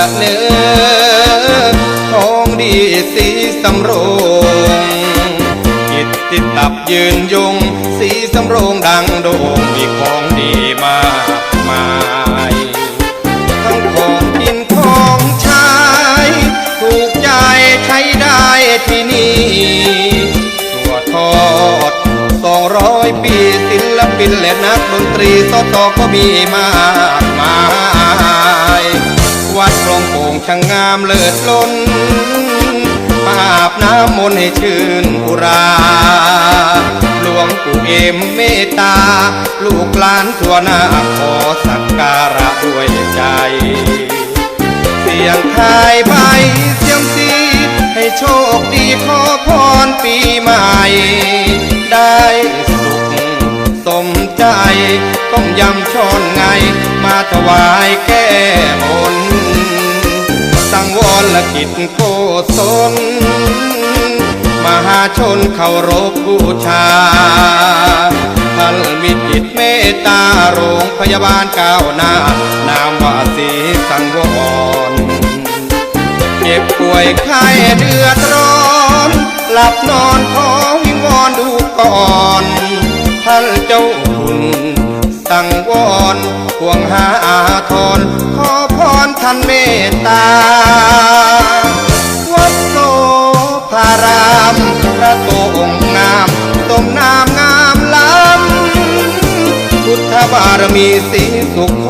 ละเนื้อของดีสีสำโรงกิตติดตับยืนยง สีสำโรงดังโด่งมีของดีมากมายทั้งของกินของใช้ถูกใจใช้ได้ที่นี่ตัวทอดสองร้อยปีศิลปินและนักดนตรีสตอก็มีมากมาย ช่างงามเลิศล้นอาบน้ำมนต์ให้ชื่นอุรา หลวงปู่เอ็มเมตตา ลูกหลานทั่วหน้าขอสักการะด้วยใจ เสียงทายใบเสียงสีให้โชคดีขอพรปีใหม่ ได้สุขสมใจ ต้มยำช้อนไง มาถวายแก้มน งวรละกิจโกศลมหาชนเคารพบูชาท่านมีจิตเมตตาโรงพยาบาลก้าวหน้า นามว่าสีสังวรเจ็บป่วยไข้เดือดร้อน หลับนอนขอวิงวอนดูก่อนท่านเจ้าคุณสังวอนห่วงหาอาทรขอพรท่านเมตตา บารมีสีสุขโข